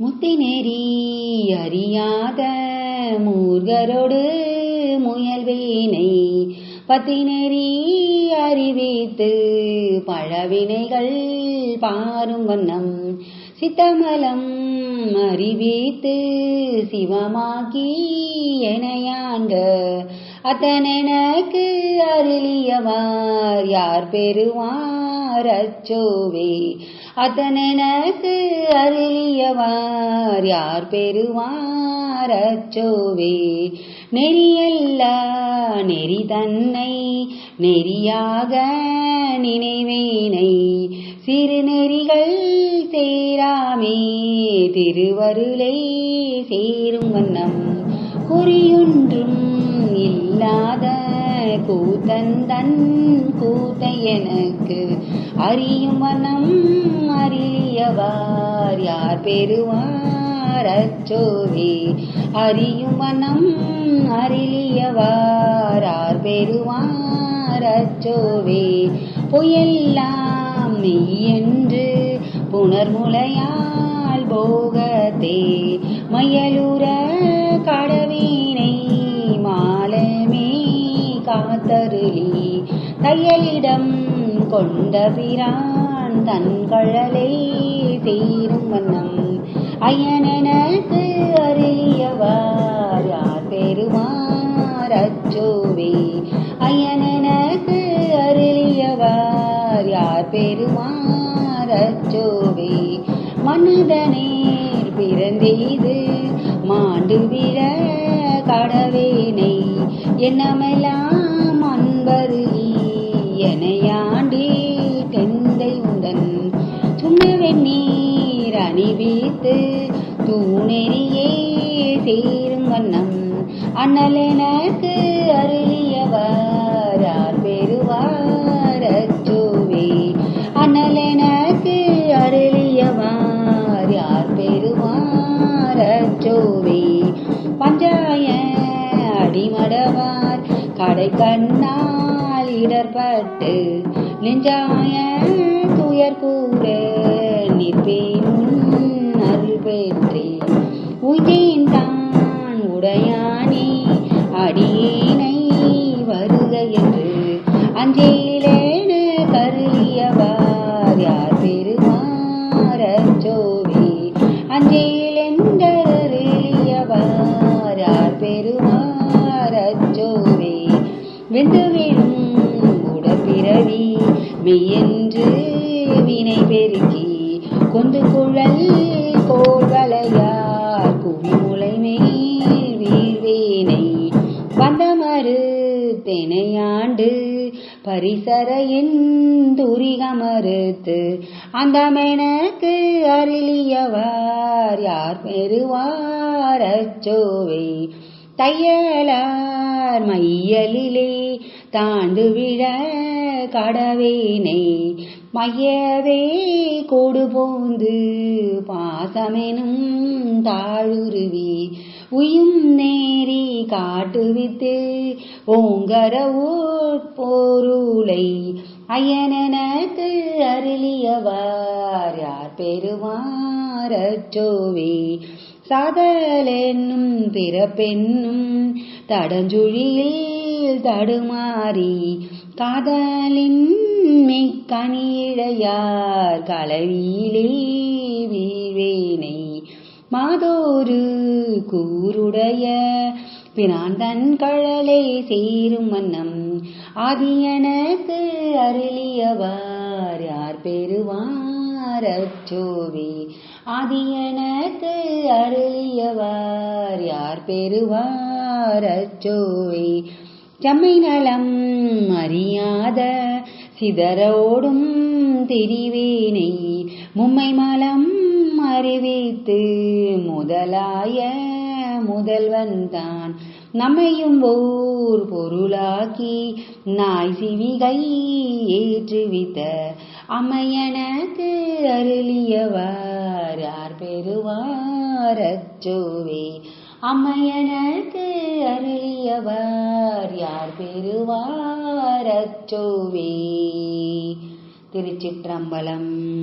முத்தி நெறி அறியாத மூர்கரோடு முயல்வேனை பத்தினெறி அறிவித்து பழவினைகள் பாரும் வண்ணம் சித்தமலம் அறிவித்து சிவமாக்கி எனையாண்ட அத்தனெனக்கு அருளியவார். யார் பெறுவார் அச்சோவே? அத்தனெனக்கு அருளியவார். யார் பெறுவார் அச்சோவே? நெறியல்ல நெறி தன்னை நெறியாக நினைவேனை. சிறுநெறிகள் சேராமே திருவருளை சேரும் வண்ணம். குறியொன்றும் இல்லாத கூத்தந்தன் கூத்தை எனக்கு அறியும் வண்ணம் அறியவார். யார் பெறுவார் அச்சோவே அறியும் வண்ணம் அறியவார். யார் பெறுவார் அச்சோவே பொய்யெல்லாம் என்று புனர்முலையால் போகத்தே. மயலூர் தையலிடம் கொண்ட பிரான் தன் கழலை சேரும் வண்ணம். ஐயனெனக்கு அறியவார் யார் பெறுவார் அச்சோவே? ஐயனெனக்கு அறியவார் யார் பெறுவார் அச்சோவே? மனதனேர் பிறந்தெய்து மாண்டு விழ கடவேனை. என்னமெல்லாம் நெறியே சேரும் வண்ணம். அண்ணலெனக்கு அருளியவார். யார் பெறுவார் அச்சோவே. அண்ணலெனக்கு அருளியவார். யார் பெறுவார் அச்சோவே. பஞ்சாய அடிமடவார். கடை கண்ணால் இடர்பட்டு நெஞ்சாய துயர் கூட நிற்பேன். அஞ்சேலேன கருளியவார் யார் பெறுவார் அஞ்சையில் அஞ்சேலென்றருளியவார் யார் பெறுவார் அச்சோவே வெந்து விழும் உடற்பிறவி மெய்யென்று வினை பெருக்கி கொண்டு குழல் கோள்வளையார் குவி முளை தெனையாண்டு பரிசரையின் துரிகமறுத்து அந்தமெனக்கு அருளியவார் யார் பெறுவார் அச்சோவை தையலார் மையலிலே தாண்டு விழ கடவேனை மையவே கொடு போந்து பாசமெனும் தாழுருவி உயும் நேரி காட்டுவித்து ஓங்கர போருளை அயனனக்கு அருளியவார். யார் பெறுவார் சாதலென்னும் பிறப்பென்னும் தடஞ்சுழியில் தடுமாறி காதலின் மெய்க்கனிழையார் கலவியிலே வீழ்வேனே மாதோரு கூருடைய பிரான் தன் கழலை சேரும் வண்ணம். ஆதியனக்கு அருளியவார் யார் பெறுவார் அச்சோவே ஆதியனக்கு அருளியவார் யார் பெறுவார் அச்சோவே செம்மை நலம் அறியாத சிதறோடும் தெரிவேனை. மும்மை மலம் அறிவித்து முதலாய முதல்வன் தான். நம்மையும் ஓர் பொருளாக்கி நாய் சிவிகை ஏற்றுவித்த அமையனக்கு அருளியவார் யார் பெறுவார் அச்சோவே. அமையனக்கு அருளியவார் யார் பெறுவார் அச்சோவே. திருச்சிற்றம்பலம்